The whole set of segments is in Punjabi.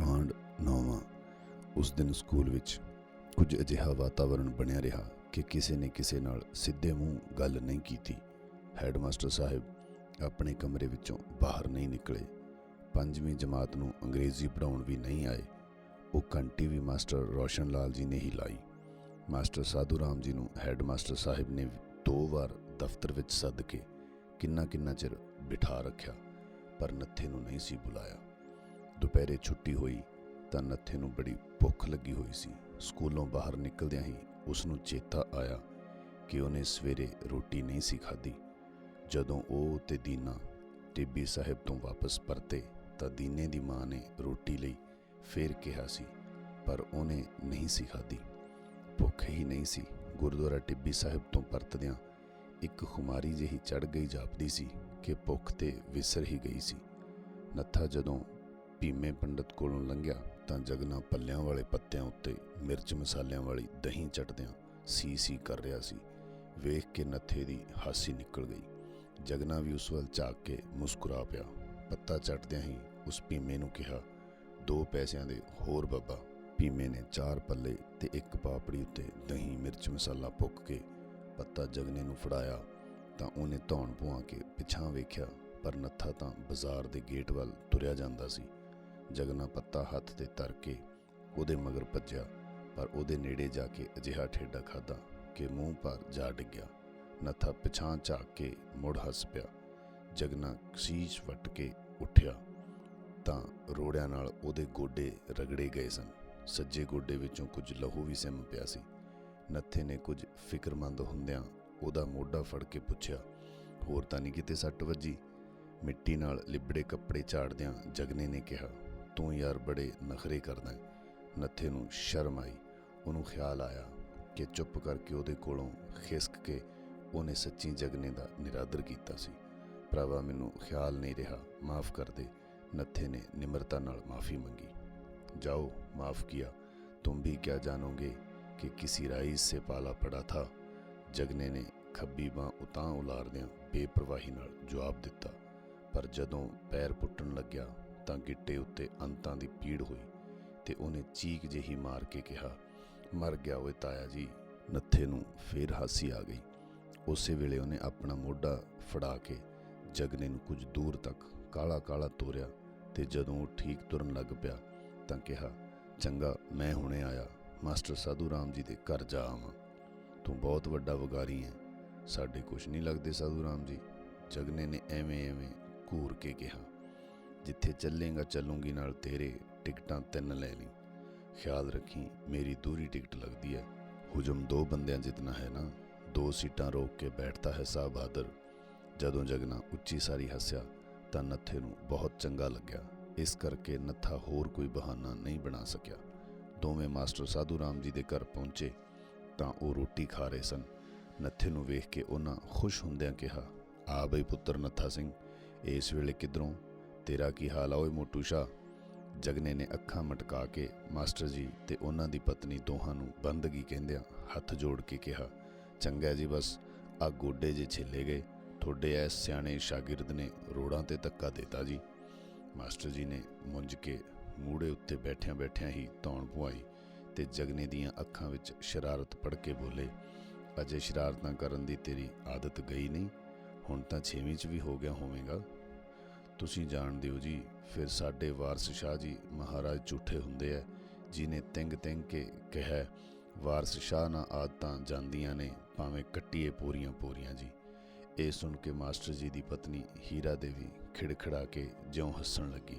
ਕਾਂਡ ਨੌਵਾਂ। ਉਸ ਦਿਨ ਸਕੂਲ ਵਿੱਚ ਕੁਝ ਅਜਿਹਾ ਵਾਤਾਵਰਣ ਬਣਿਆ ਰਿਹਾ ਕਿ ਕਿਸੇ ਨੇ ਕਿਸੇ ਨਾਲ ਸਿੱਧੇ ਮੂੰਹ ਗੱਲ ਨਹੀਂ ਕੀਤੀ। ਹੈਡਮਾਸਟਰ ਸਾਹਿਬ ਆਪਣੇ ਕਮਰੇ ਵਿੱਚੋਂ ਬਾਹਰ ਨਹੀਂ ਨਿਕਲੇ। ਪੰਜਵੀਂ ਜਮਾਤ ਨੂੰ ਅੰਗਰੇਜ਼ੀ ਪੜ੍ਹਾਉਣ ਵੀ ਨਹੀਂ ਆਏ। ਉਹ ਘੰਟੀ ਵੀ ਮਾਸਟਰ ਰੋਸ਼ਨ ਲਾਲ ਜੀ ਨੇ ਹੀ ਲਾਈ। ਮਾਸਟਰ ਸਾਧੂ ਰਾਮ ਜੀ ਨੂੰ ਹੈਡਮਾਸਟਰ ਸਾਹਿਬ ਨੇ ਦੋ ਵਾਰ ਦਫ਼ਤਰ ਵਿੱਚ ਸੱਦ ਕੇ ਕਿੰਨਾ ਕਿੰਨਾ ਚਿਰ ਬਿਠਾ ਰੱਖਿਆ, ਪਰ ਨੱਥੇ ਨੂੰ ਨਹੀਂ ਸੀ ਬੁਲਾਇਆ। ਦੁਪਹਿਰੇ ਛੁੱਟੀ ਹੋਈ ਤਾਂ ਨੱਥੇ ਨੂੰ ਬੜੀ ਭੁੱਖ ਲੱਗੀ ਹੋਈ ਸੀ। ਸਕੂਲੋਂ ਬਾਹਰ ਨਿਕਲਦਿਆਂ ਹੀ ਉਸ ਨੂੰ ਚੇਤਾ ਆਇਆ ਕਿ ਉਹਨੇ ਸਵੇਰੇ ਰੋਟੀ ਨਹੀਂ ਸੀ ਖਾਧੀ। ਜਦੋਂ ਉਹ ਤੇ ਦੀਨਾ ਟਿੱਬੀ ਸਾਹਿਬ ਤੋਂ ਵਾਪਸ ਪਰਤੇ ਤਾਂ ਦੀਨੇ ਦੀ ਮਾਂ ਨੇ ਰੋਟੀ ਲਈ ਫੇਰ ਕਿਹਾ ਸੀ, ਪਰ ਉਹਨੇ ਨਹੀਂ ਸੀ ਖਾਧੀ। ਭੁੱਖ ਹੀ ਨਹੀਂ ਸੀ। ਗੁਰਦੁਆਰਾ ਟਿੱਬੀ ਸਾਹਿਬ ਤੋਂ ਪਰਤਦਿਆਂ ਇੱਕ ਖੁਮਾਰੀ ਜਿਹੀ ਚੜ ਗਈ ਜਾਪਦੀ ਸੀ ਕਿ ਭੁੱਖ ਤੇ ਵਿਸਰ ਹੀ ਗਈ ਸੀ। ਨੱਥਾ ਜਦੋਂ ਭੀਮੇ ਪੰਡਤ ਕੋਲੋਂ ਲੰਘਿਆ ਤਾਂ ਜਗਨਾ ਪੱਲਿਆਂ ਵਾਲੇ ਪੱਤਿਆਂ ਉੱਤੇ ਮਿਰਚ ਮਸਾਲਿਆਂ ਵਾਲੀ ਦਹੀਂ ਚਟਦਿਆਂ ਸੀ ਸੀ ਕਰ ਰਿਹਾ ਸੀ। ਵੇਖ ਕੇ ਨੱਥੇ ਦੀ ਹਾਸੀ ਨਿਕਲ ਗਈ। ਜਗਨਾ ਵੀ ਉਸ ਵੱਲ ਝਾਕ ਕੇ ਮੁਸਕਰਾ ਪਿਆ। ਪੱਤਾ ਚਟਦਿਆਂ ਹੀ ਉਸ ਭੀਮੇ ਨੂੰ ਕਿਹਾ, ਦੋ ਪੈਸਿਆਂ ਦੇ ਹੋਰ ਬੱਬਾ। ਭੀਮੇ ਨੇ ਚਾਰ ਪੱਲੇ ਤੇ ਇੱਕ ਪਾਪੜੀ ਉੱਤੇ ਦਹੀਂ, ਮਿਰਚ ਮਸਾਲਾ ਪੁੱਕ ਕੇ ਪੱਤਾ ਜਗਨੇ ਨੂੰ ਫੜਾਇਆ ਤਾਂ ਉਹਨੇ ਧੌਣ ਭੁਆ ਕੇ ਪਿਛਾਂ ਵੇਖਿਆ, ਪਰ ਨੱਥਾ ਤਾਂ ਬਾਜ਼ਾਰ ਦੇ ਗੇਟ ਵੱਲ ਤੁਰਿਆ ਜਾਂਦਾ ਸੀ। ਜਗਨਾ ਪੱਤਾ ਹੱਥ ਤੇ ਧਰ ਕੇ ਉਹਦੇ ਮਗਰ ਭੱਜਿਆ, ਪਰ ਉਹਦੇ ਨੇੜੇ ਜਾ ਕੇ ਅਜਿਹਾ ਠੇਡਾ ਖਾਦਾ ਕਿ ਮੂੰਹ ਪਰ ਜਾ ਡਿੱਗਿਆ। ਨੱਥਾ ਪਿਛਾਂ ਝਾਕ ਕੇ ਮੁੜ ਹੱਸ ਪਿਆ। ਜਗਨਾ ਸੀਸ ਵੱਟ ਕੇ ਉੱਠਿਆ। ਤਾਂ ਰੋੜਿਆਂ ਨਾਲ ਉਹਦੇ ਗੋਡੇ ਰਗੜੇ ਗਏ ਸਨ। ਸੱਜੇ ਗੋਡੇ ਵਿੱਚੋਂ ਕੁਝ ਲਹੂ ਵੀ ਸਿਮ ਪਿਆ ਸੀ। ਨੱਥੇ ਨੇ ਕੁਝ ਫਿਕਰਮੰਦ ਹੁੰਦਿਆਂ ਉਹਦਾ ਮੋਢਾ ਫੜ ਕੇ ਪੁੱਛਿਆ, ਹੋਰ ਤਾਂ ਨਹੀਂ ਕਿਤੇ ਸੱਟ ਵੱਜੀ? ਮਿੱਟੀ ਨਾਲ ਲਿਬੜੇ ਕੱਪੜੇ ਝਾੜਦਿਆਂ ਜਗਨੇ ਨੇ ਕਿਹਾ ਤੂੰ ਯਾਰ ਬੜੇ ਨਖਰੇ ਕਰਦਾ ਹੈ ਨੱਥੇ ਨੂੰ ਸ਼ਰਮ ਆਈ ਉਹਨੂੰ ਖਿਆਲ ਆਇਆ ਕਿ ਚੁੱਪ ਕਰਕੇ ਉਹਦੇ ਕੋਲੋਂ ਖਿਸਕ ਕੇ ਉਹਨੇ ਸੱਚੀ ਜਗਨੇ ਦਾ ਨਿਰਾਦਰ ਕੀਤਾ ਸੀ ਭਰਾਵਾ ਮੈਨੂੰ ਖਿਆਲ ਨਹੀਂ ਰਿਹਾ ਮਾਫ ਕਰ ਦੇ ਨੱਥੇ ਨੇ ਨਿਮਰਤਾ ਨਾਲ ਮਾਫੀ ਮੰਗੀ जाओ माफ किया तुम भी क्या जानोगे कि किसी राइस से पाला पड़ा था ਜਗਨੇ ਨੇ ਖੱਬੀ ਬਾਹ ਉਤਾਂ ਉਲਾਰਦਿਆਂ ਬੇਪਰਵਾਹੀ ਨਾਲ ਜਵਾਬ ਦਿੱਤਾ ਪਰ ਜਦੋਂ ਪੈਰ ਪੁੱਟਣ ਲੱਗਿਆ ਤਾਂ ਗਿੱਟੇ ਉੱਤੇ ਅੰਤਾਂ ਦੀ ਪੀੜ ਹੋਈ ਤੇ ਉਹਨੇ ਚੀਕ ਜਿਹੀ ਮਾਰ ਕੇ ਕਿਹਾ, ਮਰ ਗਿਆ ਓਏ ਤਾਇਆ ਜੀ, ਨੱਥੇ ਨੂੰ ਫੇਰ ਹਾਸੀ ਆ ਗਈ। ਉਸੇ ਵੇਲੇ ਉਹਨੇ ਆਪਣਾ ਮੋਢਾ ਫੜਾ ਕੇ ਜਗਨੇ ਨੂੰ ਕੁਝ ਦੂਰ ਤੱਕ ਕਾਲਾ ਕਾਲਾ ਤੋਰਿਆ ਤੇ ਜਦੋਂ ਉਹ ਠੀਕ ਤੁਰਨ ਲੱਗ ਪਿਆ ਤਾਂ ਕਿਹਾ, ਚੰਗਾ, ਮੈਂ ਹੁਣੇ ਆਇਆ, ਮਾਸਟਰ ਸਾਧੂ ਰਾਮ ਜੀ ਦੇ ਘਰ ਜਾ ਆਵਾਂ। ਤੂੰ ਬਹੁਤ ਵੱਡਾ ਵਗਾਰੀ ਹੈ, ਸਾਡੇ ਕੁਛ ਨਹੀਂ ਲੱਗਦੇ ਸਾਧੂ ਰਾਮ ਜੀ। ਜਗਨੇ ਨੇ ਐਵੇਂ ਐਵੇਂ ਘੂਰ ਕੇ ਕਿਹਾ। ਜਿੱਥੇ ਚੱਲੇਗਾ, ਚੱਲੂਗੀ ਨਾਲ ਤੇਰੇ ਟਿਕਟਾਂ ਤਿੰਨ ਲੈ ਲਈ। ਖਿਆਲ ਰੱਖੀ, ਮੇਰੀ ਦੂਰੀ ਟਿਕਟ ਲੱਗਦੀ ਹੈ। ਹੁਜਮ ਦੋ ਬੰਦਿਆਂ ਜਿਤਨਾ ਹੈ ਨਾ, ਦੋ ਸੀਟਾਂ ਰੋਕ ਕੇ ਬੈਠਦਾ ਹੈ ਸਾਹ ਬਹਾਦਰ। ਜਦੋਂ ਜਗਨਾ ਉੱਚੀ ਸਾਰੀ ਹੱਸਿਆ, ਤਾਂ ਨੱਥੇ ਨੂੰ ਬਹੁਤ ਚੰਗਾ ਲੱਗਿਆ। ਇਸ ਕਰਕੇ ਨੱਥਾ ਹੋਰ ਕੋਈ ਬਹਾਨਾ ਨਹੀਂ ਬਣਾ ਸਕਿਆ। ਦੋਵੇਂ ਮਾਸਟਰ ਸਾਧੂ ਰਾਮ ਜੀ ਦੇ ਘਰ ਪਹੁੰਚੇ, ਤਾਂ ਉਹ ਰੋਟੀ ਖਾ ਰਹੇ ਸਨ। ਨੱਥੇ ਨੂੰ ਵੇਖ ਕੇ ਉਹਨਾਂ ਖੁਸ਼ ਹੁੰਦਿਆਂ ਕਿਹਾ, ਆ ਬਈ ਪੁੱਤਰ ਨੱਥਾ ਸਿੰਘ, ਇਸ ਵੇਲੇ ਕਿਧਰੋਂ? ਤੇਰਾ ਕੀ ਹਾਲ ਆ? ਓਏ ਮੋਟੂ ਸ਼ਾ ਜਗਨੇ ਨੇ ਅੱਖਾਂ ਮਟਕਾ ਕੇ, ਮਾਸਟਰ ਜੀ ਤੇ ਉਹਨਾਂ ਦੀ ਪਤਨੀ ਦੋਹਾਂ ਨੂੰ ਬੰਦਗੀ ਕਹਿੰਦਿਆਂ ਹੱਥ ਜੋੜ ਕੇ ਕਿਹਾ, ਚੰਗਾ ਜੀ ਬਸ, ਆ ਗੋਡੇ ਜੇ ਛਿੱਲੇ ਗਏ, ਤੁਹਾਡੇ ਐ ਸਿਆਣੇ ਸ਼ਾਗਿਰਦ ਨੇ ਰੋੜਾਂ ਤੇ ਧੱਕਾ ਦਿੱਤਾ ਜੀ। ਮਾਸਟਰ ਜੀ ਨੇ ਮੁੰਝ ਕੇ ਮੂੜੇ ਉੱਤੇ ਬੈਠਿਆਂ ਬੈਠਿਆਂ ਹੀ ਧੌਣ ਪੁਆਈ ਤੇ ਜਗਨੇ ਦੀਆਂ ਅੱਖਾਂ ਵਿੱਚ ਸ਼ਰਾਰਤ ਪੜ ਕੇ ਬੋਲੇ, ਅਜੇ ਸ਼ਰਾਰਤਾਂ ਕਰਨ ਦੀ ਤੇਰੀ ਆਦਤ ਗਈ ਨਹੀਂ? ਹੁਣ ਤਾਂ 6ਵੀਂ 'ਚ ਵੀ ਹੋ ਗਿਆ ਹੋਵੇਗਾ। ਤੁਸੀਂ ਜਾਣਦੇ ਹੋ ਜੀ। ਫਿਰ ਸਾਡੇ ਵਾਰਸ ਸ਼ਾਹ ਜੀ ਮਹਾਰਾਜ ਝੂਠੇ ਹੁੰਦੇ ਐ, ਜਿਨੇ ਤਿੰਗ ਤਿੰਗ ਕੇ ਕਿਹਾ, ਵਾਰਸ ਸ਼ਾਹ ਨਾ ਆਦਤਾਂ ਜਾਂਦੀਆਂ ਨੇ, ਭਾਵੇਂ ਕੱਟੀਏ ਪੂਰੀਆਂ ਪੂਰੀਆਂ ਜੀ। ਇਹ ਸੁਣ ਕੇ ਮਾਸਟਰ ਜੀ ਦੀ ਪਤਨੀ ਹੀਰਾ ਦੇਵੀ ਖਿੜਖੜਾ ਕੇ ਜਿਉਂ ਹੱਸਣ ਲੱਗੀ।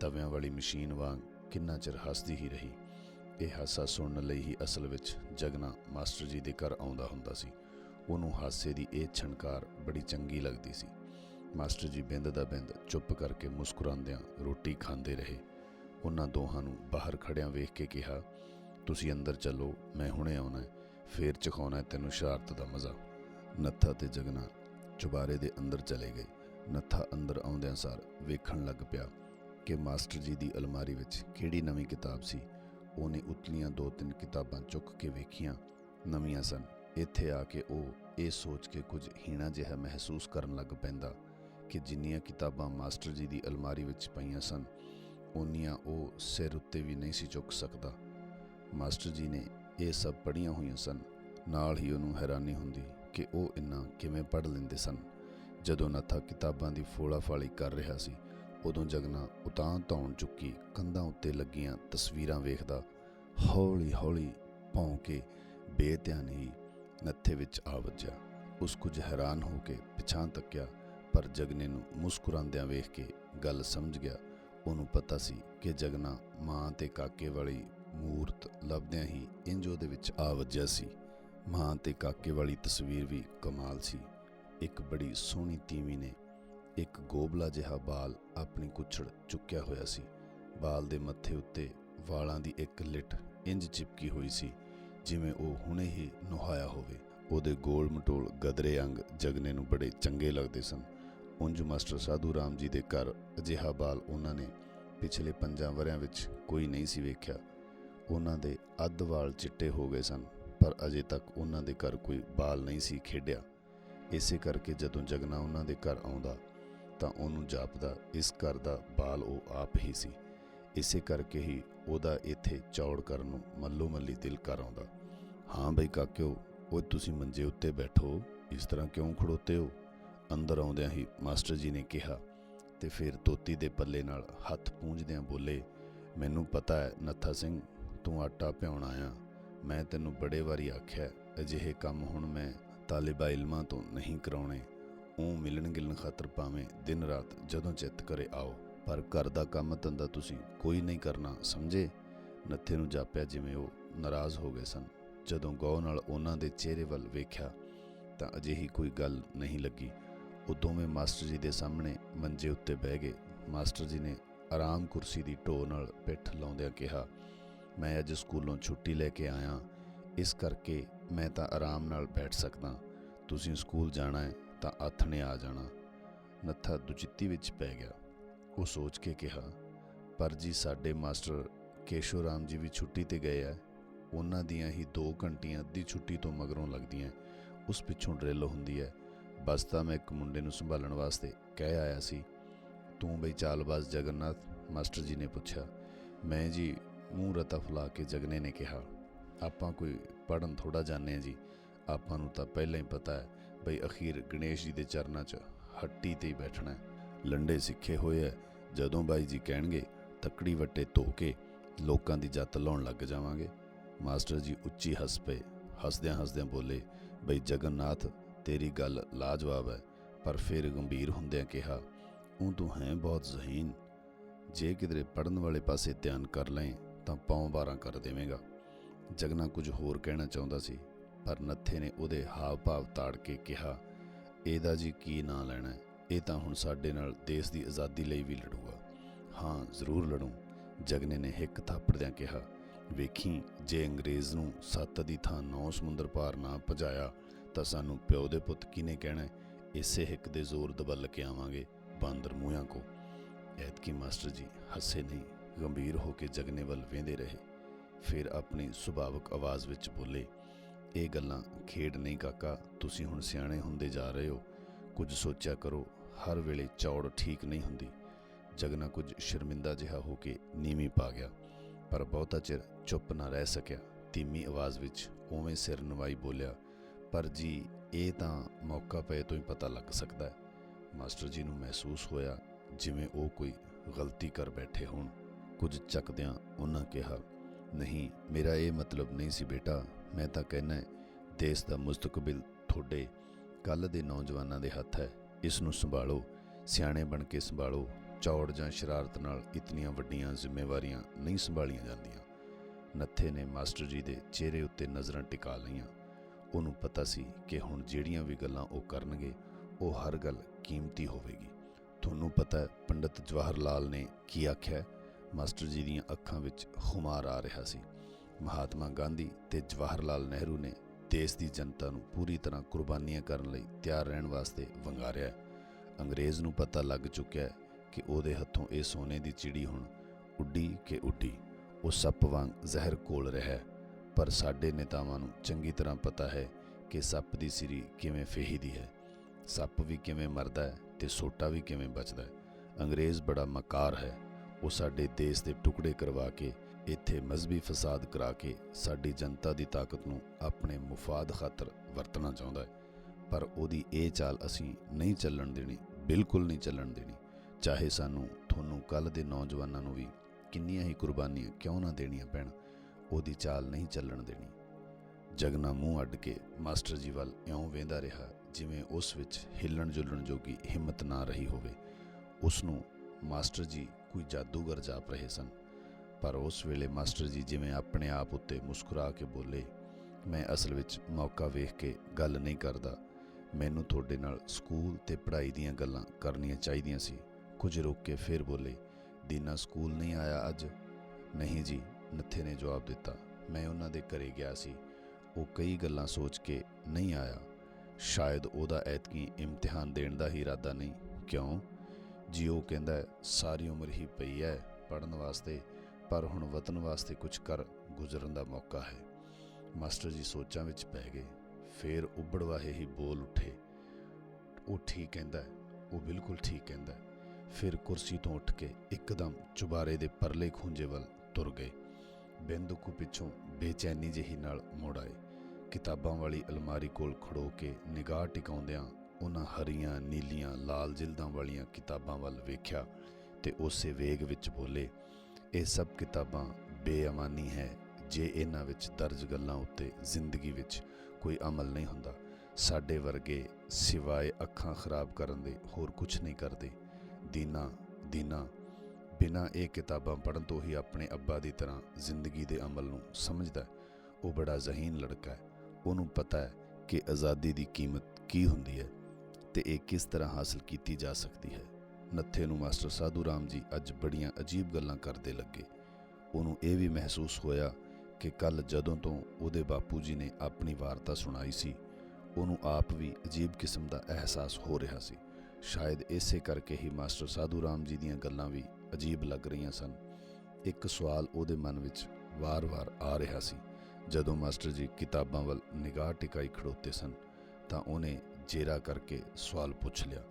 ਤਵਿਆਂ ਵਾਲੀ ਮਸ਼ੀਨ ਵਾਂਗ ਕਿੰਨਾ ਚਿਰ ਹੱਸਦੀ ਹੀ ਰਹੀ। ਇਹ ਹਾਸਾ ਸੁਣਨ ਲਈ ਹੀ ਅਸਲ ਵਿੱਚ ਜਗਨਾ ਮਾਸਟਰ ਜੀ ਦੇ ਘਰ ਆਉਂਦਾ ਹੁੰਦਾ ਸੀ। ਉਹਨੂੰ ਹਾਸੇ ਦੀ ਇਹ ਛਣਕਾਰ ਬੜੀ ਚੰਗੀ ਲੱਗਦੀ ਸੀ। ਮਾਸਟਰ ਜੀ ਬਿੰਦ ਦਾ ਬਿੰਦ ਚੁੱਪ ਕਰਕੇ ਮੁਸਕਰਾਉਂਦਿਆਂ ਰੋਟੀ ਖਾਂਦੇ ਰਹੇ। ਉਹਨਾਂ ਦੋਹਾਂ ਨੂੰ ਬਾਹਰ ਖੜਿਆਂ ਵੇਖ ਕੇ ਕਿਹਾ, ਤੁਸੀਂ ਅੰਦਰ ਚੱਲੋ, ਮੈਂ ਹੁਣੇ ਆਉਣਾ ਹੈ। ਫੇਰ ਚਖਾਉਣਾ ਤੈਨੂੰ ਸ਼ਰਾਰਤ ਦਾ ਮਜ਼ਾ। ਨੱਥਾ ਤੇ ਜਗਨਾ ਚੁਬਾਰੇ ਦੇ ਅੰਦਰ ਚਲੇ ਗਏ। ਨੱਥਾ ਅੰਦਰ ਆਉਂਦਿਆਂ ਸਾਰ ਵੇਖਣ ਲੱਗ ਪਿਆ ਕਿ ਮਾਸਟਰ ਜੀ ਦੀ ਅਲਮਾਰੀ ਵਿੱਚ ਕਿਹੜੀ ਨਵੀਂ ਕਿਤਾਬ ਸੀ। ਉਹਨੇ ਉਤਲੀਆਂ ਦੋ ਤਿੰਨ ਕਿਤਾਬਾਂ ਚੁੱਕ ਕੇ ਵੇਖੀਆਂ। ਨਵੀਆਂ ਸਨ। ਇੱਥੇ ਆ ਕੇ ਉਹ ਇਹ ਸੋਚ ਕੇ ਕੁਝ ਹੀਣਾ ਜਿਹਾ ਮਹਿਸੂਸ ਕਰਨ ਲੱਗ ਪੈਂਦਾ ਕਿ ਜਿੰਨੀਆਂ ਕਿਤਾਬਾਂ ਮਾਸਟਰ ਜੀ ਦੀ ਅਲਮਾਰੀ ਵਿੱਚ ਪਈਆਂ ਸਨ ਉਨੀਆਂ ਉਹ ਸਿਰ ਉੱਤੇ ਵੀ ਨਹੀਂ ਸੀ ਚੁੱਕ ਸਕਦਾ। ਮਾਸਟਰ ਜੀ ਨੇ ਇਹ ਸਭ ਪੜ੍ਹੀਆਂ ਹੋਈਆਂ ਸਨ। ਨਾਲ ਹੀ ਉਹਨੂੰ ਹੈਰਾਨੀ ਹੁੰਦੀ ਕਿ ਉਹ ਇੰਨਾ ਕਿਵੇਂ ਪੜ੍ਹ ਲੈਂਦੇ ਸਨ। ਜਦੋਂ ਨੱਥਾ ਕਿਤਾਬਾਂ ਦੀ ਫੋਲਾ ਫਾਲੀ ਕਰ ਰਿਹਾ ਸੀ, ਉਦੋਂ ਜਗਨਾ ਉਤਾਂ ਧੌਣ ਚੁੱਕੀ ਕੰਧਾਂ ਉੱਤੇ ਲੱਗੀਆਂ ਤਸਵੀਰਾਂ ਵੇਖਦਾ ਹੌਲੀ ਹੌਲੀ ਭੌਂ ਕੇ ਬੇਧਿਆਨ ਹੀ ਨੱਥੇ ਵਿੱਚ ਆ ਵੱਜਿਆ। ਉਸ ਕੁਝ ਹੈਰਾਨ ਹੋ ਕੇ ਪਿਛਾਂ ਤੱਕਿਆ ਪਰ ਜਗਨੇ ਨੂੰ ਮੁਸਕਰਾਉਂਦਿਆਂ ਵੇਖ ਕੇ ਗੱਲ ਸਮਝ ਗਿਆ। ਉਹਨੂੰ ਪਤਾ ਸੀ ਕਿ ਜਗਨਾ ਮਾਂ ਤੇ ਕਾਕੇ ਵਾਲੀ ਮੂਰਤ ਲੱਭਦਿਆਂ ਹੀ ਇੰਜ ਉਹਦੇ ਵਿੱਚ ਆ ਵੱਜਿਆ ਸੀ। ਮਾਂ ਤੇ ਕਾਕੇ ਵਾਲੀ ਤਸਵੀਰ ਵੀ ਕਮਾਲ ਸੀ। ਇੱਕ ਬੜੀ ਸੋਹਣੀ ਤੀਵੀਂ ਨੇ। ਇੱਕ ਗੋਬਲਾ ਜਿਹਾ ਬਾਲ ਆਪਣੀ ਕੁੱਛੜ ਚੁੱਕਿਆ ਹੋਇਆ ਸੀ। ਬਾਲ ਦੇ ਮੱਥੇ ਉੱਤੇ ਵਾਲਾਂ ਦੀ ਇੱਕ ਲਿਟ ਇੰਜ ਚਿਪਕੀ ਹੋਈ ਸੀ, ਜਿਵੇਂ ਉਹ ਹੁਣੇ ਹੀ ਨੁਹਾਇਆ ਹੋਵੇ। ਉਹਦੇ ਗੋਲ ਮਟੋਲ ਗਦਰੇ ਅੰਗ ਜਗਨੇ ਨੂੰ ਬੜੇ ਚੰਗੇ ਲੱਗਦੇ ਸਨ। ਉਂਝ ਮਾਸਟਰ ਸਾਧੂ ਰਾਮ ਜੀ ਦੇ ਘਰ ਅਜਿਹਾ ਬਾਲ ਉਹਨਾਂ ਨੇ ਪਿਛਲੇ ਪੰਜਾਂ ਵਰਿਆਂ ਵਿੱਚ ਕੋਈ ਨਹੀਂ ਸੀ ਵੇਖਿਆ। ਉਹਨਾਂ ਦੇ ਅੱਧ ਵਾਲ ਚਿੱਟੇ ਹੋ ਗਏ ਸਨ, ਪਰ ਅਜੇ ਤੱਕ ਉਹਨਾਂ ਦੇ ਘਰ ਕੋਈ ਬਾਲ ਨਹੀਂ ਸੀ ਖੇਡਿਆ। ਇਸੇ ਕਰਕੇ ਜਦੋਂ ਜਗਨਾ ਉਹਨਾਂ ਦੇ ਘਰ ਆਉਂਦਾ, ਤਾਂ ਉਹਨੂੰ ਜਾਪਦਾ, ਇਸ ਘਰ ਦਾ ਬਾਲ ਉਹ ਆਪ ਹੀ ਸੀ। ਇਸੇ ਕਰਕੇ ਹੀ ਉਹਦਾ ਇੱਥੇ ਚੌੜ ਕਰਨ ਨੂੰ ਮੱਲੋ ਮੱਲੀ ਦਿਲ ਕਰ ਆਉਂਦਾ। ਹਾਂ ਬਈ ਕਾਕਿਓ ਉਹ ਤੁਸੀਂ ਮੰਜੇ ਉੱਤੇ ਬੈਠੋ, ਇਸ ਤਰ੍ਹਾਂ ਕਿਉਂ ਖੜੋਤੇ ਹੋ? ਅੰਦਰ ਆਉਂਦਿਆਂ ਹੀ ਮਾਸਟਰ ਜੀ ਨੇ ਕਿਹਾ ਤੇ ਫਿਰ ਤੋਤੀ ਦੇ ਪੱਲੇ ਨਾਲ ਹੱਥ ਪੂੰਝਦਿਆਂ ਬੋਲੇ, ਮੈਨੂੰ ਪਤਾ ਹੈ ਨੱਥਾ ਸਿੰਘ, ਤੂੰ ਆਟਾ ਭਿਉਣ ਆਇਆ। ਮੈਂ ਤੈਨੂੰ ਬੜੇ ਵਾਰੀ ਆਖਿਆ, ਅਜਿਹੇ ਕੰਮ ਹੁਣ ਮੈਂ ਤਾਲਿਬਾ ਇਲਮਾਂ ਤੋਂ ਨਹੀਂ ਕਰਾਉਣੇ। ਉਹ ਮਿਲਣ ਗਿਲਣ ਖਾਤਰ ਭਾਵੇਂ ਦਿਨ ਰਾਤ ਜਦੋਂ ਚਿੱਤ ਕਰੇ ਆਓ, ਪਰ ਘਰ ਦਾ ਕੰਮ ਧੰਦਾ ਤੁਸੀਂ ਕੋਈ ਨਹੀਂ ਕਰਨਾ, ਸਮਝੇ? ਨੱਥੇ ਨੂੰ ਜਾਪਿਆ ਜਿਵੇਂ ਉਹ ਨਾਰਾਜ਼ ਹੋ ਗਏ ਸਨ। ਜਦੋਂ ਗੌ ਨਾਲ ਉਹਨਾਂ ਦੇ ਚਿਹਰੇ ਵੱਲ ਵੇਖਿਆ, ਤਾਂ ਅਜਿਹੀ ਕੋਈ ਗੱਲ ਨਹੀਂ ਲੱਗੀ। ਉਹ ਦੋਵੇਂ ਮਾਸਟਰ ਜੀ ਦੇ ਸਾਹਮਣੇ ਮੰਜੇ ਉੱਤੇ ਬਹਿ ਗਏ। ਮਾਸਟਰ ਜੀ ਨੇ ਆਰਾਮ ਕੁਰਸੀ ਦੀ ਢੋ ਨਾਲ ਪਿੱਠ ਲਾਉਂਦਿਆਂ ਕਿਹਾ, ਮੈਂ ਅੱਜ ਸਕੂਲੋਂ ਛੁੱਟੀ ਲੈ ਕੇ ਆਇਆ ਇਸ ਕਰਕੇ ਮੈਂ ਤਾਂ ਆਰਾਮ ਨਾਲ ਬੈਠ ਸਕਦਾ। ਤੁਸੀਂ ਸਕੂਲ ਜਾਣਾ ਹੈ ਤਾਂ ਆਥਣੇ ਆ ਜਾਣਾ। ਨੱਥਾ ਦੁਚਿੱਤੀ ਵਿੱਚ ਪੈ ਗਿਆ। ਉਹ ਸੋਚ ਕੇ ਕਿਹਾ, ਪਰ ਜੀ ਸਾਡੇ ਮਾਸਟਰ ਕੇਸ਼ੋ ਰਾਮ ਜੀ ਵੀ ਛੁੱਟੀ ਤੇ ਗਏ ਆ। ਉਹਨਾਂ ਦੀਆਂ ਹੀ 2 ਘੰਟੀਆਂ ਅੱਧੀ ਛੁੱਟੀ ਤੋਂ ਮਗਰੋਂ ਲੱਗਦੀਆਂ। ਉਸ ਪਿੱਛੋਂ ਡਰਿੱਲ ਹੁੰਦੀ ਹੈ। ਬਸ ਤਾਂ ਮੈਂ ਇੱਕ ਮੁੰਡੇ ਨੂੰ ਸੰਭਾਲਣ ਵਾਸਤੇ ਕਹਿ ਆਇਆ ਸੀ। ਤੂੰ ਬਈ ਚਾਲਬਾਜ਼ ਜਗਨਨਾਥ, ਮਾਸਟਰ ਜੀ ਨੇ ਪੁੱਛਿਆ। ਮੈਂ ਜੀ ਮੂੰਹ ਰਤਾ ਫੁਲਾ ਕੇ ਜਗਨੇ ਨੇ ਕਿਹਾ। ਆਪਾਂ ਕੋਈ ਪੜਨ ਥੋੜਾ ਜਾਣਦੇ ਆ ਜੀ। ਆਪਾਂ ਨੂੰ ਤਾਂ ਪਹਿਲਾਂ ਹੀ ਪਤਾ ਹੈ ਬਈ ਅਖੀਰ ਗਣੇਸ਼ ਜੀ ਦੇ ਚਰਨਾਂ 'ਚ ਹੱਟੀ ਤੇ ਹੀ ਬੈਠਣਾ ਲੰਡੇ ਸਿੱਖੇ ਹੋਏ ਐ ਜਦੋਂ ਬਾਈ ਜੀ ਕਹਿਣਗੇ, ਤੱਕੜੀ ਵੱਟੇ ਧੋ ਕੇ ਲੋਕਾਂ ਦੀ ਜੱਤ ਲਾਉਣ ਲੱਗ ਜਾਵਾਂਗੇ। ਮਾਸਟਰ ਜੀ ਉੱਚੀ ਹੱਸ ਪਏ। ਹੱਸਦਿਆਂ ਹੱਸਦਿਆਂ ਬੋਲੇ, ਬਈ ਜਗਨਨਾਥ ਤੇਰੀ ਗੱਲ ਲਾਜਵਾਬ ਹੈ, ਪਰ ਫਿਰ ਗੰਭੀਰ ਹੁੰਦਿਆਂ ਕਿਹਾ ਉਹ ਤੂੰ ਹੈ ਬਹੁਤ ਜ਼ਹੀਨ। ਜੇ ਕਿਧਰੇ ਪੜਨ ਵਾਲੇ ਪਾਸੇ ਧਿਆਨ ਕਰ ਲੈ ਤਾਂ ਪੌਂ ਬਾਰਾਂ ਕਰ ਦੇਵੇਂਗਾ। ਜਗਨਾ ਕੁਝ ਹੋਰ ਕਹਿਣਾ ਚਾਹੁੰਦਾ ਸੀ, ਪਰ ਨੱਥੇ ਨੇ ਉਹਦੇ ਹਾਵ ਭਾਵ ਤਾੜ ਕੇ ਕਿਹਾ, ਇਹਦਾ ਜੀ ਕੀ ਨਾਂ ਲੈਣਾ ਇਹ ਤਾਂ ਹੁਣ ਸਾਡੇ ਨਾਲ ਦੇਸ਼ ਦੀ ਆਜ਼ਾਦੀ ਲਈ ਵੀ ਲੜੂਗਾ। ਹਾਂ, ਜ਼ਰੂਰ ਲੜੂੰ। ਜਗਨੇ ਨੇ ਹਿੱਕ ਥਾਪੜਦਿਆਂ ਕਿਹਾ, ਵੇਖੀ, ਜੇ ਅੰਗਰੇਜ਼ ਨੂੰ ਸੱਤ ਦੀ ਥਾਂ ਨੌ ਸਮੁੰਦਰ ਪਾਰ ਨਾ ਭਜਾਇਆ ਤਾਂ ਸਾਨੂੰ ਪਿਓ ਦੇ ਪੁੱਤ ਕਿਨੇ ਕਹਿਣਾ ਇਸੇ ਹਿੱਕ ਦੇ ਜ਼ੋਰ ਦਬਲ ਕੇ ਆਵਾਂਗੇ ਬਾਂਦਰ ਮੂੰਹਾਂ ਕੋ। ਐਤਕੀ ਮਾਸਟਰ ਜੀ, ਹੱਸੇ ਨਹੀਂ, ਗੰਭੀਰ ਹੋ ਕੇ ਜਗਨੇ ਵੱਲ ਵੇਂਦੇ ਰਹੇ। ਫਿਰ ਆਪਣੀ ਸੁਭਾਵਿਕ ਆਵਾਜ਼ ਵਿੱਚ ਬੋਲੇ, ਇਹ ਗੱਲਾਂ ਖੇਡ ਨਹੀਂ ਕਾਕਾ, ਤੁਸੀਂ ਹੁਣ ਸਿਆਣੇ ਹੁੰਦੇ ਜਾ ਰਹੇ ਹੋ। ਕੁਝ ਸੋਚਿਆ ਕਰੋ, ਹਰ ਵੇਲੇ ਚੌੜ ਠੀਕ ਨਹੀਂ ਹੁੰਦੀ। ਜਗਨਾ ਕੁਝ ਸ਼ਰਮਿੰਦਾ ਜਿਹਾ ਹੋ ਕੇ ਨੀਵੀਂ ਪਾ ਗਿਆ, ਪਰ ਬਹੁਤਾ ਚਿਰ ਚੁੱਪ ਨਾ ਰਹਿ ਸਕਿਆ। ਧੀਮੀ ਆਵਾਜ਼ ਵਿੱਚ ਉਵੇਂ ਸਿਰ ਨਵਾਈ ਬੋਲਿਆ ਪਰ ਜੀ, ਇਹ ਤਾਂ ਮੌਕਾ ਪਏ ਤੋਂ ਹੀ ਪਤਾ ਲੱਗ ਸਕਦਾ ਹੈ। ਮਾਸਟਰ ਜੀ ਨੂੰ ਮਹਿਸੂਸ ਹੋਇਆ ਜਿਵੇਂ ਉਹ ਕੋਈ ਗਲਤੀ ਕਰ ਬੈਠੇ ਹੋਣ। ਕੁਝ ਚੱਕਦਿਆਂ ਉਹਨਾਂ ਕਿਹਾ, ਨਹੀਂ, ਮੇਰਾ ਇਹ ਮਤਲਬ ਨਹੀਂ ਸੀ ਬੇਟਾ। ਮੈਂ ਤਾਂ ਕਹਿਣਾ ਦੇਸ਼ ਦਾ ਮੁਸਤਕਬਲ ਤੁਹਾਡੇ ਕੱਲ ਦੇ ਨੌਜਵਾਨਾਂ ਦੇ ਹੱਥ ਹੈ। ਇਸ ਨੂੰ ਸੰਭਾਲੋ, ਸਿਆਣੇ ਬਣ ਕੇ ਸੰਭਾਲੋ। ਚੌੜ ਜਾਂ ਸ਼ਰਾਰਤ ਨਾਲ ਇਤਨੀਆਂ ਵੱਡੀਆਂ ਜ਼ਿੰਮੇਵਾਰੀਆਂ ਨਹੀਂ ਸੰਭਾਲੀਆਂ ਜਾਂਦੀਆਂ। ਨੱਥੇ ਨੇ ਮਾਸਟਰ ਜੀ ਦੇ ਚਿਹਰੇ ਉੱਤੇ ਨਜ਼ਰਾਂ ਟਿਕਾ ਲਈਆਂ। ਉਹਨੂੰ ਪਤਾ ਸੀ ਕਿ ਹੁਣ ਜਿਹੜੀਆਂ ਵੀ ਗੱਲਾਂ ਉਹ ਕਰਨਗੇ, ਉਹ ਹਰ ਗੱਲ ਕੀਮਤੀ ਹੋਵੇਗੀ। ਤੁਹਾਨੂੰ ਪਤਾ ਹੈ, ਪੰਡਤ ਜਵਾਹਰ ਲਾਲ ਨੇ ਕੀ ਆਖਿਆ ਮਾਸਟਰ ਜੀ ਦੀਆਂ ਅੱਖਾਂ ਵਿੱਚ ਖੁਮਾਰ ਆ ਰਿਹਾ ਸੀ। ਮਹਾਤਮਾ ਗਾਂਧੀ ਤੇ ਜਵਾਹਰ ਲਾਲ ਨਹਿਰੂ ਨੇ ਦੇਸ਼ ਦੀ ਜਨਤਾ ਨੂੰ ਪੂਰੀ ਤਰ੍ਹਾਂ ਕੁਰਬਾਨੀਆਂ ਕਰਨ ਲਈ ਤਿਆਰ ਰਹਿਣ ਵਾਸਤੇ ਵੰਗਾਰਿਆ ਅੰਗਰੇਜ਼ ਨੂੰ ਪਤਾ ਲੱਗ ਚੁੱਕਿਆ ਕਿ ਉਹਦੇ ਹੱਥੋਂ ਇਹ ਸੋਨੇ ਦੀ ਚਿੜੀ ਹੁਣ ਉੱਡੀ ਕਿ ਉੱਡੀ। ਉਹ ਸੱਪ ਵਾਂਗ ਜ਼ਹਿਰ ਕੋਲ ਰਿਹਾ ਹੈ। ਪਰ ਸਾਡੇ ਨੇਤਾਵਾਂ ਨੂੰ ਚੰਗੀ ਤਰ੍ਹਾਂ ਪਤਾ ਹੈ ਕਿ ਸੱਪ ਦੀ ਸਿਰੀ ਕਿਵੇਂ ਫੇਹੀਦੀ ਹੈ। ਸੱਪ ਵੀ ਕਿਵੇਂ ਮਰਦਾ ਹੈ ਤੇ ਸੋਟਾ ਵੀ ਕਿਵੇਂ ਬਚਦਾ ਹੈ। ਅੰਗਰੇਜ਼ ਬੜਾ ਮਕਾਰ ਹੈ। ਉਹ ਸਾਡੇ ਦੇਸ਼ ਦੇ ਟੁਕੜੇ ਕਰਵਾ ਕੇ, ਇੱਥੇ ਮਜ਼ਬੀ ਫਸਾਦ ਕਰਾ ਕੇ ਸਾਡੀ ਜਨਤਾ ਦੀ ਤਾਕਤ ਨੂੰ ਆਪਣੇ ਮੁਫਾਦ ਖਾਤਰ ਵਰਤਣਾ ਚਾਹੁੰਦਾ ਹੈ। ਪਰ ਉਹਦੀ ਇਹ ਚਾਲ ਅਸੀਂ ਨਹੀਂ ਚੱਲਣ ਦੇਣੀ, ਬਿਲਕੁਲ ਨਹੀਂ ਚੱਲਣ ਦੇਣੀ। ਚਾਹੇ ਸਾਨੂੰ ਤੁਹਾਨੂੰ ਕੱਲ ਦੇ ਨੌਜਵਾਨਾਂ ਨੂੰ ਵੀ ਕਿੰਨੀਆਂ ਹੀ ਕੁਰਬਾਨੀਆਂ ਕਿਉਂ ਨਾ ਦੇਣੀਆਂ ਪੈਣ ਉਹਦੀ ਚਾਲ ਨਹੀਂ ਚੱਲਣ ਦੇਣੀ। ਜਗਨਾ ਮੂੰਹ ਅੱਡ ਕੇ ਮਾਸਟਰ ਜੀ ਵੱਲ ਇਉਂ ਵੇਂਦਾ ਰਿਹਾ ਜਿਵੇਂ ਉਸ ਵਿੱਚ ਹਿੱਲਣ ਜੁਲਣ ਜੋਗੀ ਹਿੰਮਤ ਨਾ ਰਹੀ ਹੋਵੇ। ਉਸ ਨੂੰ ਮਾਸਟਰ ਜੀ ਕੋਈ ਜਾਦੂਗਰ ਜਾਪ ਰਹੇ ਸਨ। ਪਰ ਉਸ ਵੇਲੇ ਮਾਸਟਰ ਜੀ ਜਿਵੇਂ ਆਪਣੇ ਆਪ ਉੱਤੇ ਮੁਸਕਰਾ ਕੇ ਬੋਲੇ, ਮੈਂ ਅਸਲ ਵਿੱਚ ਮੌਕਾ ਵੇਖ ਕੇ ਗੱਲ ਨਹੀਂ ਕਰਦਾ। ਮੈਨੂੰ ਤੁਹਾਡੇ ਨਾਲ ਸਕੂਲ ਤੇ ਪੜ੍ਹਾਈ ਦੀਆਂ ਗੱਲਾਂ ਕਰਨੀਆਂ ਚਾਹੀਦੀਆਂ ਸੀ। ਕੁਝ ਰੁਕ ਕੇ ਫਿਰ ਬੋਲੇ, ਦੀਨਾ, ਸਕੂਲ ਨਹੀਂ ਆਇਆ ਅੱਜ? ਨਹੀਂ ਜੀ ਨੱਥੇ ਨੇ ਜਵਾਬ ਦਿੱਤਾ। ਮੈਂ ਉਹਨਾਂ ਦੇ ਘਰੇ ਗਿਆ ਸੀ। ਉਹ ਕਈ ਗੱਲਾਂ ਸੋਚ ਕੇ ਨਹੀਂ ਆਇਆ। ਸ਼ਾਇਦ ਉਹਦਾ ਐਤਕੀ ਇਮਤਿਹਾਨ ਦੇਣ ਦਾ ਹੀ ਇਰਾਦਾ ਨਹੀਂ। ਕਿਉਂ? ਜੀ ਉਹ ਕਹਿੰਦਾ, ਸਾਰੀ ਉਮਰ ਹੀ ਪਈ ਹੈ ਪੜਨ ਵਾਸਤੇ, ਪਰ ਹੁਣ ਵਤਨ ਵਾਸਤੇ ਕੁਝ ਕਰ ਗੁਜ਼ਰਨ ਦਾ ਮੌਕਾ ਹੈ। ਮਾਸਟਰ ਜੀ ਸੋਚਾਂ ਵਿੱਚ ਪੈ ਗਏ। ਫੇਰ ਉਬੜਵਾਹੇ ਹੀ ਬੋਲ ਉੱਠੇ। ਉਹ ਠੀਕ ਕਹਿੰਦਾ, ਉਹ ਬਿਲਕੁਲ ਠੀਕ ਕਹਿੰਦਾ। ਫਿਰ ਕੁਰਸੀ ਤੋਂ ਉੱਠ ਕੇ ਇੱਕਦਮ ਚੁਬਾਰੇ ਦੇ ਪਰਲੇ ਖੂੰਜੇ ਵੱਲ ਤੁਰ ਗਏ। ਬਿੰਦੁਕੂ ਪਿੱਛੋਂ ਬੇਚੈਨੀ ਜਿਹੀ ਨਾਲ ਮੁੜ ਆਏ। ਕਿਤਾਬਾਂ ਵਾਲੀ ਅਲਮਾਰੀ ਕੋਲ ਖੜੋ ਕੇ ਨਿਗਾਹ ਟਿਕਾਉਂਦਿਆਂ ਉਹਨਾਂ ਹਰੀਆਂ, ਨੀਲੀਆਂ, ਲਾਲ ਜਿਲਦਾਂ ਵਾਲੀਆਂ ਕਿਤਾਬਾਂ ਵੱਲ ਵੇਖਿਆ ਤੇ ਉਸੇ ਵੇਗ ਵਿੱਚ ਬੋਲੇ, ਇਹ ਸਭ ਕਿਤਾਬਾਂ ਬੇਅਮਾਨੀ ਹੈ ਜੇ ਇਹਨਾਂ ਵਿੱਚ ਦਰਜ ਗੱਲਾਂ ਉੱਤੇ ਜ਼ਿੰਦਗੀ ਵਿੱਚ ਕੋਈ ਅਮਲ ਨਹੀਂ ਹੁੰਦਾ। ਸਾਡੇ ਵਰਗੇ ਸਿਵਾਏ ਅੱਖਾਂ ਖਰਾਬ ਕਰਨ ਦੇ ਹੋਰ ਕੁਝ ਨਹੀਂ ਕਰਦੇ। ਦੀਨਾ ਦੀਨਾ ਬਿਨਾਂ ਇਹ ਕਿਤਾਬਾਂ ਪੜ੍ਹਨ ਤੋਂ ਹੀ ਆਪਣੇ ਅੱਬਾ ਦੀ ਤਰ੍ਹਾਂ ਜ਼ਿੰਦਗੀ ਦੇ ਅਮਲ ਨੂੰ ਸਮਝਦਾ ਉਹ ਬੜਾ ਜ਼ਹੀਨ ਲੜਕਾ ਹੈ। ਉਹਨੂੰ ਪਤਾ ਹੈ ਕਿ ਆਜ਼ਾਦੀ ਦੀ ਕੀਮਤ ਕੀ ਹੁੰਦੀ ਹੈ ਤੇ ਇਹ ਕਿਸ ਤਰ੍ਹਾਂ ਹਾਸਲ ਕੀਤੀ ਜਾ ਸਕਦੀ ਹੈ। ਨੱਥੇ ਨੂੰ ਮਾਸਟਰ ਸਾਧੂ ਰਾਮ ਜੀ ਅੱਜ ਬੜੀਆਂ ਅਜੀਬ ਗੱਲਾਂ ਕਰਦੇ ਲੱਗੇ। ਉਹਨੂੰ ਇਹ ਵੀ ਮਹਿਸੂਸ ਹੋਇਆ ਕਿ ਕੱਲ ਜਦੋਂ ਤੋਂ ਉਹਦੇ ਬਾਪੂ ਜੀ ਨੇ ਆਪਣੀ ਵਾਰਤਾ ਸੁਣਾਈ ਸੀ, ਉਹਨੂੰ ਆਪ ਵੀ ਅਜੀਬ ਕਿਸਮ ਦਾ ਅਹਿਸਾਸ ਹੋ ਰਿਹਾ ਸੀ। ਸ਼ਾਇਦ ਇਸੇ ਕਰਕੇ ਹੀ ਮਾਸਟਰ ਸਾਧੂ ਰਾਮ ਜੀ ਦੀਆਂ ਗੱਲਾਂ ਵੀ ਅਜੀਬ ਲੱਗ ਰਹੀਆਂ ਸਨ। ਇੱਕ ਸਵਾਲ ਉਹਦੇ ਮਨ ਵਿੱਚ ਵਾਰ-ਵਾਰ ਆ ਰਿਹਾ ਸੀ। ਜਦੋਂ ਮਾਸਟਰ ਜੀ ਕਿਤਾਬਾਂ ਵੱਲ ਨਿਗਾਹ ਟਿਕਾਈ ਖੜੋਤੇ ਸਨ, ਤਾਂ ਉਹਨੇ ਜੇਰਾ ਕਰਕੇ ਸਵਾਲ ਪੁੱਛ ਲਿਆ।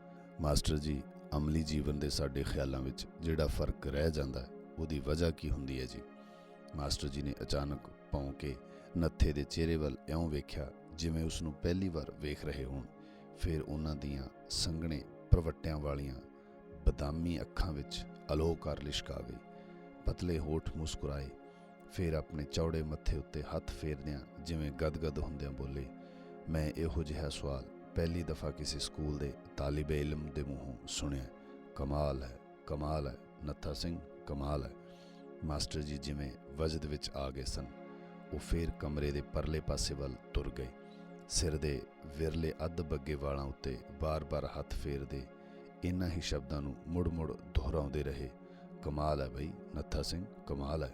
ਮਾਸਟਰ ਜੀ, ਅਮਲੀ ਜੀਵਨ ਦੇ ਸਾਡੇ ਖਿਆਲਾਂ ਵਿੱਚ ਜਿਹੜਾ ਫ਼ਰਕ ਰਹਿ ਜਾਂਦਾ ਹੈ ਉਹਦੀ ਵਜ੍ਹਾ ਕੀ ਹੁੰਦੀ ਹੈ ਜੀ? ਮਾਸਟਰ ਜੀ ਨੇ ਅਚਾਨਕ ਭੌਂ ਕੇ ਨੱਥੇ ਦੇ ਚਿਹਰੇ ਵੱਲ ਇਉਂ ਵੇਖਿਆ ਜਿਵੇਂ ਉਸ ਨੂੰ ਪਹਿਲੀ ਵਾਰ ਵੇਖ ਰਹੇ ਹੋਣ। ਫਿਰ ਉਹਨਾਂ ਦੀਆਂ ਸੰਘਣੇ ਪ੍ਰਵਟਿਆਂ ਵਾਲੀਆਂ ਬਦਾਮੀ ਅੱਖਾਂ ਵਿੱਚ ਅਲੋਕਾਰ ਲਿਸ਼ਕ ਆ ਪਤਲੇ ਹੋਠ ਮੁਸਕਰਾਏ। ਫਿਰ ਆਪਣੇ ਚੌੜੇ ਮੱਥੇ ਉੱਤੇ ਹੱਥ ਫੇਰਦਿਆਂ ਜਿਵੇਂ ਗਦਗਦ ਹੁੰਦਿਆਂ ਬੋਲੇ, ਮੈਂ ਇਹੋ ਜਿਹਾ ਸਵਾਲ ਪਹਿਲੀ ਦਫਾ ਕਿਸੇ ਸਕੂਲ ਦੇ ਤਾਲਿਬੇ ਇਲਮ ਦੇ ਮੂੰਹੋਂ ਸੁਣਿਆ। ਕਮਾਲ ਹੈ ਕਮਾਲ ਹੈ, ਨੱਥਾ ਸਿੰਘ, ਕਮਾਲ ਹੈ। ਮਾਸਟਰ ਜੀ ਜਿਵੇਂ ਵਜਦ ਵਿੱਚ ਆ ਗਏ ਸਨ। ਉਹ ਫੇਰ ਕਮਰੇ ਦੇ ਪਰਲੇ ਪਾਸੇ ਵੱਲ ਤੁਰ ਗਏ। ਸਿਰ ਦੇ ਵਿਰਲੇ ਅੱਧ ਬੱਗੇ ਵਾਲਾਂ ਉੱਤੇ ਬਾਰ-ਬਾਰ ਹੱਥ ਫੇਰਦੇ ਇਹਨਾਂ ਹੀ ਸ਼ਬਦਾਂ ਨੂੰ ਮੁੜ-ਮੁੜ ਦੁਹਰਾਉਂਦੇ ਰਹੇ। ਕਮਾਲ ਹੈ ਬਈ, ਨੱਥਾ ਸਿੰਘ, ਕਮਾਲ ਹੈ।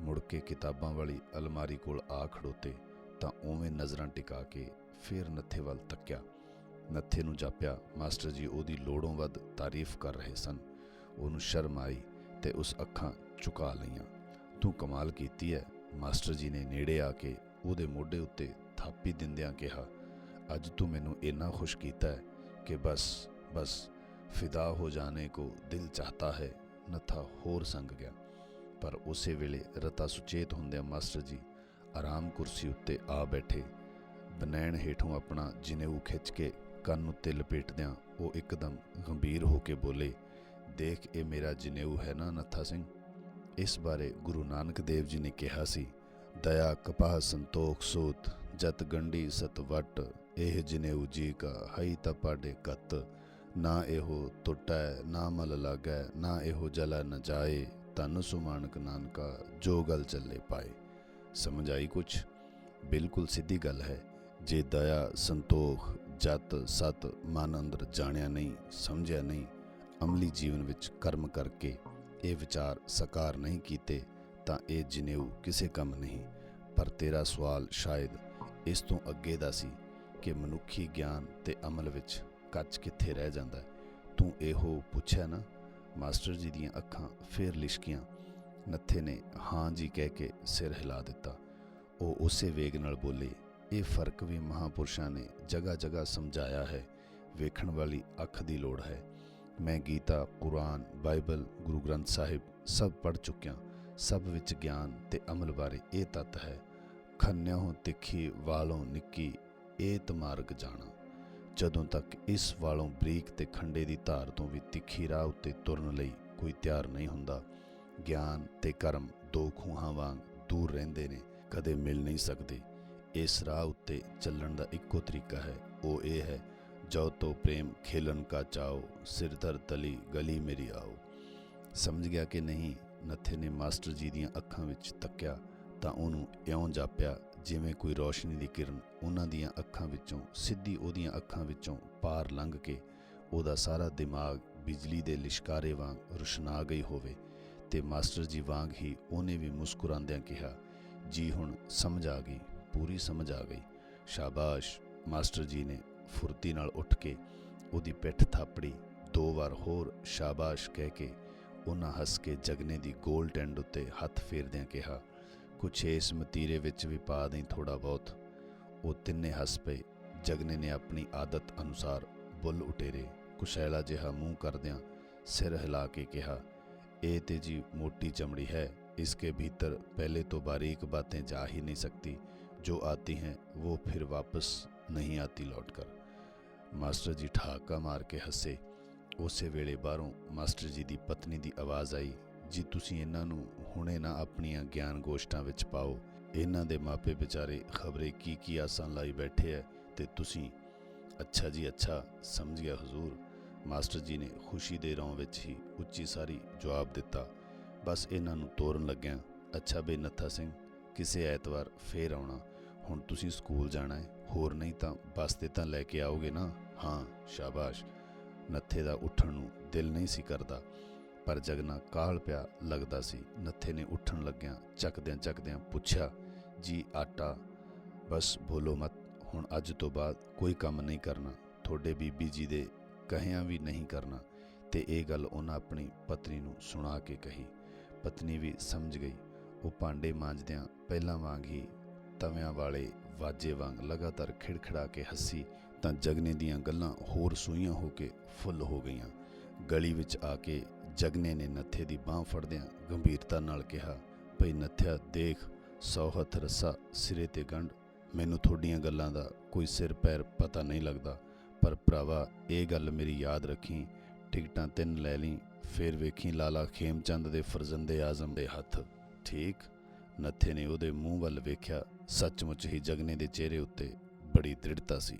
ਮੁੜ ਕੇ ਕਿਤਾਬਾਂ ਵਾਲੀ ਅਲਮਾਰੀ ਕੋਲ ਆ ਖੜੋਤੇ ਤਾਂ ਉਵੇਂ ਨਜ਼ਰਾਂ ਟਿਕਾ ਕੇ ਫੇਰ ਨੱਥੇ ਵੱਲ ਤੱਕਿਆ। ਨੱਥੇ ਨੂੰ ਜਾਪਿਆ, ਮਾਸਟਰ ਜੀ, ਉਹਦੀ ਲੋੜੋਂ ਵੱਧ ਤਾਰੀਫ ਕਰ ਰਹੇ ਸਨ। ਉਹਨੂੰ ਸ਼ਰਮ ਆਈ ਤੇ ਉਸ ਅੱਖਾਂ ਝੁਕਾ ਲਈਆਂ। ਤੂੰ ਕਮਾਲ ਕੀਤੀ ਹੈ ਮਾਸਟਰ ਜੀ ਨੇ ਨੇੜੇ ਆ ਕੇ ਉਹਦੇ ਮੋਢੇ ਉੱਤੇ ਥਾਪੀ ਦਿੰਦਿਆਂ ਕਿਹਾ, ਅੱਜ ਤੂੰ ਮੈਨੂੰ ਇੰਨਾ ਖੁਸ਼ ਕੀਤਾ ਹੈ ਕਿ ਬਸ ਬਸ ਫਿਦਾ ਹੋ ਜਾਣੇ ਕੋ ਦਿਲ ਚਾਹਤਾ ਹੈ, ਨੱਥਾ ਹੋਰ ਸੰਗ ਗਿਆ। ਪਰ ਉਸੇ ਵੇਲੇ ਰਤਾ ਸੁਚੇਤ ਹੁੰਦਿਆਂ ਮਾਸਟਰ ਜੀ ਆਰਾਮ ਕੁਰਸੀ ਉੱਤੇ ਆ ਬੈਠੇ। ਬਨੈਣ ਹੇਠੋਂ ਆਪਣਾ ਜਿਨੇਊ ਖਿੱਚ ਕੇ ਕੰਨ ਉੱਤੇ ਲਪੇਟਦਿਆਂ ਉਹ ਇੱਕਦਮ ਗੰਭੀਰ ਹੋ ਕੇ ਬੋਲੇ, ਦੇਖ, ਇਹ ਮੇਰਾ ਜਿਨੇਊ ਹੈ ਨਾ ਨੱਥਾ ਸਿੰਘ? ਇਸ ਬਾਰੇ ਗੁਰੂ ਨਾਨਕ ਦੇਵ ਜੀ ਨੇ ਕਿਹਾ ਸੀ, ਦਇਆ, ਕਪਾਹ, ਸੰਤੋਖ, ਸੂਤ, ਜਤ, ਗੰਢੀ ਸਤ ਇਹ ਜਿਨੇਊ ਜੀ ਕਾ, ਹਈ ਤਪਾਡੇ ਕਤ ਨਾ ਇਹੋ ਟੁੱਟੈ, ਨਾ ਮਲ ਲਾਗੈ, ਨਾ ਇਹੋ ਜਲਾ ਨ ਜਾਏ ਤਨ ਸੁਮਾਨਕ ਨਾਨਕਾ, ਜੋ ਗਲ ਚੱਲੇ ਪਾਏ। ਸਮਝ ਆਈ ਕੁਛ? ਬਿਲਕੁਲ ਸਿੱਧੀ ਗੱਲ ਹੈ। ਜੇ ਦਇਆ, ਸੰਤੋਖ, ਜਤ, ਸਤ, ਮਨ ਅੰਦਰ ਜਾਣਿਆ ਨਹੀਂ, ਸਮਝਿਆ ਨਹੀਂ, ਅਮਲੀ ਜੀਵਨ ਵਿੱਚ ਕਰਮ ਕਰਕੇ ਇਹ ਵਿਚਾਰ ਸਾਕਾਰ ਨਹੀਂ ਕੀਤੇ, ਤਾਂ ਇਹ ਜਨੇਊ ਕਿਸੇ ਕੰਮ ਨਹੀਂ। ਪਰ ਤੇਰਾ ਸਵਾਲ ਸ਼ਾਇਦ ਇਸ ਤੋਂ ਅੱਗੇ ਦਾ ਸੀ ਕਿ ਮਨੁੱਖੀ ਗਿਆਨ ਤੇ ਅਮਲ ਵਿੱਚ ਕੱਚ ਕਿੱਥੇ ਰਹਿ ਜਾਂਦਾ ਤੂੰ ਇਹੋ ਪੁੱਛਿਆ ਨਾ? ਮਾਸਟਰ ਜੀ ਦੀਆਂ ਅੱਖਾਂ ਫੇਰ ਲਿਸ਼ਕੀਆਂ। ਨੱਥੇ ਨੇ ਹਾਂ ਜੀ ਕਹਿ ਕੇ ਸਿਰ ਹਿਲਾ ਦਿੱਤਾ। ਉਹ ਉਸੇ ਵੇਗ ਨਾਲ ਬੋਲੇ, ਇਹ ਫ਼ਰਕ ਵੀ ਮਹਾਪੁਰਸ਼ਾਂ ਨੇ ਜਗ੍ਹਾ ਜਗ੍ਹਾ ਸਮਝਾਇਆ ਹੈ। ਵੇਖਣ ਵਾਲੀ ਅੱਖ ਦੀ ਲੋੜ ਹੈ। ਮੈਂ ਗੀਤਾ, ਕੁਰਾਨ, ਬਾਈਬਲ, ਗੁਰੂ ਗ੍ਰੰਥ ਸਾਹਿਬ ਸਭ ਪੜ ਚੁੱਕਿਆ। ਸਭ ਵਿੱਚ ਗਿਆਨ ਤੇ ਅਮਲ ਬਾਰੇ ਇਹ ਤੱਤ ਹੈ। ਖੰਨਿਓ ਤਿੱਖੀ, ਵਾਲੋਂ ਨਿੱਕੀ ਇਹ ਤਮਾਰਗ ਜਾਣਾ। ਜਦੋਂ ਤੱਕ ਇਸ ਵਾਲੋਂ ਬਰੀਕ ਤੇ ਖੰਡੇ ਦੀ ਧਾਰ ਤੋਂ ਵੀ ਤਿੱਖੀ ਰਾਹ ਉੱਤੇ ਤੁਰਨ ਲਈ ਕੋਈ ਤਿਆਰ ਨਹੀਂ ਹੁੰਦਾ, ਗਿਆਨ ਤੇ ਕਰਮ ਦੋ ਖੂਹਾਂ ਵਾਂਗ ਦੂਰ ਰਹਿੰਦੇ ਨੇ, ਕਦੇ ਮਿਲ ਨਹੀਂ ਸਕਦੇ। ਇਸ ਰਾਹ ਉੱਤੇ ਚੱਲਣ ਦਾ ਇੱਕੋ ਤਰੀਕਾ ਹੈ, ਉਹ ਇਹ ਹੈ ਜੋ ਤੋ ਪ੍ਰੇਮ ਖੇਲਨ ਕਾ ਚਾਓ, ਸਿਰ ਦਰ ਤਲੀ ਗਲੀ ਮੇਰੀ ਆਓ। ਸਮਝ ਗਿਆ ਕਿ ਨਹੀਂ, ਨੱਥੇ ਨੇ ਮਾਸਟਰ ਜੀ ਦੀਆਂ ਅੱਖਾਂ ਵਿੱਚ ਤੱਕਿਆ ਤਾਂ ਉਹਨੂੰ ਇਉਂ ਜਾਪਿਆ ਜਿਵੇਂ ਕੋਈ ਰੋਸ਼ਨੀ ਦੀ ਕਿਰਨ ਉਹਨਾਂ ਦੀਆਂ ਅੱਖਾਂ ਵਿੱਚੋਂ, ਸਿੱਧੀ ਉਹਦੀਆਂ ਅੱਖਾਂ ਵਿੱਚੋਂ ਪਾਰ ਲੰਘ ਕੇ ਉਹਦਾ ਸਾਰਾ ਦਿਮਾਗ ਬਿਜਲੀ ਦੇ ਲਿਸ਼ਕਾਰੇ ਵਾਂਗ ਰੁਸ਼ਨਾ ਗਈ ਹੋਵੇ ਤੇ ਮਾਸਟਰ ਜੀ ਵਾਂਗ ਹੀ ਉਹਨੇ ਵੀ ਮੁਸਕਰਾਉਂਦਿਆਂ ਕਿਹਾ, ਜੀ ਹੁਣ ਸਮਝ ਆ ਗਈ, ਪੂਰੀ ਸਮਝ ਆ ਗਈ। ਸ਼ਾਬਾਸ਼, ਮਾਸਟਰ ਜੀ ਨੇ ਫੁਰਤੀ ਨਾਲ ਉੱਠ ਕੇ ਉਹਦੀ ਪਿੱਠ ਥਾਪੜੀ, ਦੋ ਵਾਰ ਹੋਰ ਸ਼ਾਬਾਸ਼ ਕਹਿ ਕੇ ਉਹਨਾਂ ਹੱਸ ਕੇ ਜਗਨੇ ਦੀ ਗੋਲ ਟੈਂਡ ਉੱਤੇ ਹੱਥ ਫੇਰਦਿਆਂ ਕਿਹਾ ਕੁਛ ਇਸ ਮਤੀਰੇ ਵਿੱਚ ਵੀ ਪਾ ਦੇਂ ਥੋੜਾ ਬਹੁਤ ਉਹ ਤਿੰਨੇ ਹੱਸ ਪਏ ਜਗਨੇ ਨੇ ਆਪਣੀ ਆਦਤ ਅਨੁਸਾਰ ਬੁੱਲ ਉਟੇਰੇ ਕੁਸ਼ੈਲਾ ਜਿਹਾ ਮੂੰਹ ਕਰਦਿਆਂ ਸਿਰ ਹਿਲਾ ਕੇ ਕਿਹਾ ਇਹ ਤੇ ਜੀ मोटी चमड़ी है इसके भीतर पहले तो बारीक बातें जा ही नहीं सकती जो आती हैं वो फिर वापस नहीं आती लौटकर ਮਾਸਟਰ ਜੀ ਠਾਕਾ ਮਾਰ ਕੇ ਹੱਸੇ ਉਸੇ ਵੇਲੇ ਬਾਹਰੋਂ ਮਾਸਟਰ ਜੀ ਦੀ ਪਤਨੀ ਦੀ ਆਵਾਜ਼ ਆਈ ਜੀ ਤੁਸੀਂ ਇਹਨਾਂ ਨੂੰ ਹੁਣੇ ਨਾ ਆਪਣੀਆਂ ਗਿਆਨ ਗੋਸ਼ਟਾਂ ਵਿੱਚ ਪਾਓ। ਇਹਨਾਂ ਦੇ ਮਾਪੇ ਵਿਚਾਰੇ ਖਬਰੇ ਕੀ ਕੀ ਆਸਾਂ ਲਾਈ ਬੈਠੇ ਐ ਤੇ ਤੁਸੀਂ ਅੱਛਾ ਜੀ ਅੱਛਾ ਸਮਝ ਗਿਆ ਹਜ਼ੂਰ। ਮਾਸਟਰ ਜੀ ਨੇ ਖੁਸ਼ੀ ਦੇ ਰੌਂ ਵਿੱਚ ਹੀ ਉੱਚੀ ਸਾਰੀ ਜਵਾਬ ਦਿੱਤਾ। ਬਸ ਇਹਨਾਂ ਨੂੰ ਤੋਰਨ ਲੱਗਿਆ, ਅੱਛਾ ਬੇ ਨੱਥਾ ਸਿੰਘ, ਕਿਸੇ ਐਤਵਾਰ ਫੇਰ ਆਉਣਾ। ਹੁਣ ਤੁਸੀਂ ਸਕੂਲ ਜਾਣਾ ਹੈ ਹੋਰ ਨਹੀਂ ਤਾਂ ਬੱਸ ਤੇ ਤਾਂ ਲੈ ਕੇ ਆਓਗੇ ਨਾ? ਹਾਂ, ਸ਼ਾਬਾਸ਼। ਨੱਥੇ ਦਾ ਉੱਠਣ ਨੂੰ ਦਿਲ ਨਹੀਂ ਸੀ ਕਰਦਾ। ਪਰ ਜਗਨਾ ਕਾਲ ਪਿਆ ਲੱਗਦਾ ਸੀ। ਨੱਥੇ ਨੇ ਉੱਠਣ ਲੱਗਿਆ ਚੱਕਦਿਆਂ ਚੱਕਦਿਆਂ ਪੁੱਛਿਆ, ਜੀ ਆਟਾ? ਬਸ ਭੁੱਲੋ ਮਤ, ਹੁਣ ਅੱਜ ਤੋਂ ਬਾਅਦ ਕੋਈ ਕੰਮ ਨਹੀਂ ਕਰਨਾ। ਤੁਹਾਡੇ ਬੀਬੀ ਜੀ ਦੇ ਕਹਿਆਂ ਵੀ ਨਹੀਂ ਕਰਨਾ। ਤੇ ਇਹ ਗੱਲ ਉਹਨਾਂ ਆਪਣੀ ਪਤਨੀ ਨੂੰ ਸੁਣਾ ਕੇ ਕਹੀ। ਪਤਨੀ ਵੀ ਸਮਝ ਗਈ। ਉਹ ਭਾਂਡੇ ਮਾਂਜਦਿਆਂ ਪਹਿਲਾਂ ਵਾਂਗ ਹੀ ਤਵਿਆਂ ਵਾਲੇ ਵਾਜੇ ਵਾਂਗ ਲਗਾਤਾਰ ਖਿੜਖੜਾ ਕੇ ਹੱਸੀ, ਤਾਂ ਜਗਨੇ ਦੀਆਂ ਗੱਲਾਂ ਹੋਰ ਸੂਈਆਂ ਹੋ ਕੇ ਫੁੱਲ ਹੋ ਗਈਆਂ। ਗਲੀ ਵਿੱਚ ਆ ਕੇ ਜਗਨੇ ਨੇ ਨੱਥੇ ਦੀ ਬਾਹ ਫੜਦਿਆਂ ਗੰਭੀਰਤਾ ਨਾਲ ਕਿਹਾ, ਭਈ ਨੱਥਿਆ ਦੇਖ, ਸੌ ਹੱਥ ਰੱਸਾ ਸਿਰੇ ਤੇ ਗੰਢ। ਮੈਨੂੰ ਤੁਹਾਡੀਆਂ ਗੱਲਾਂ ਦਾ ਕੋਈ ਸਿਰ ਪੈਰ ਪਤਾ ਨਹੀਂ ਲੱਗਦਾ। ਪਰ ਭਰਾਵਾ, ਇਹ ਗੱਲ ਮੇਰੀ ਯਾਦ ਰੱਖੀ। ਟਿਕਟਾਂ ਤਿੰਨ ਲੈ ਲਈ, ਫਿਰ ਵੇਖੀ ਲਾਲਾ ਖੇਮਚੰਦ ਦੇ ਫਰਜ਼ੰਦੇ ਆਜ਼ਮ ਦੇ ਹੱਥ। ਠੀਕ? ਨੱਥੇ ਨੇ ਉਹਦੇ ਮੂੰਹ ਵੱਲ ਵੇਖਿਆ। ਸੱਚਮੁੱਚ ਹੀ ਜਗਨੇ ਦੇ ਚਿਹਰੇ ਉੱਤੇ ਬੜੀ ਦ੍ਰਿੜਤਾ ਸੀ।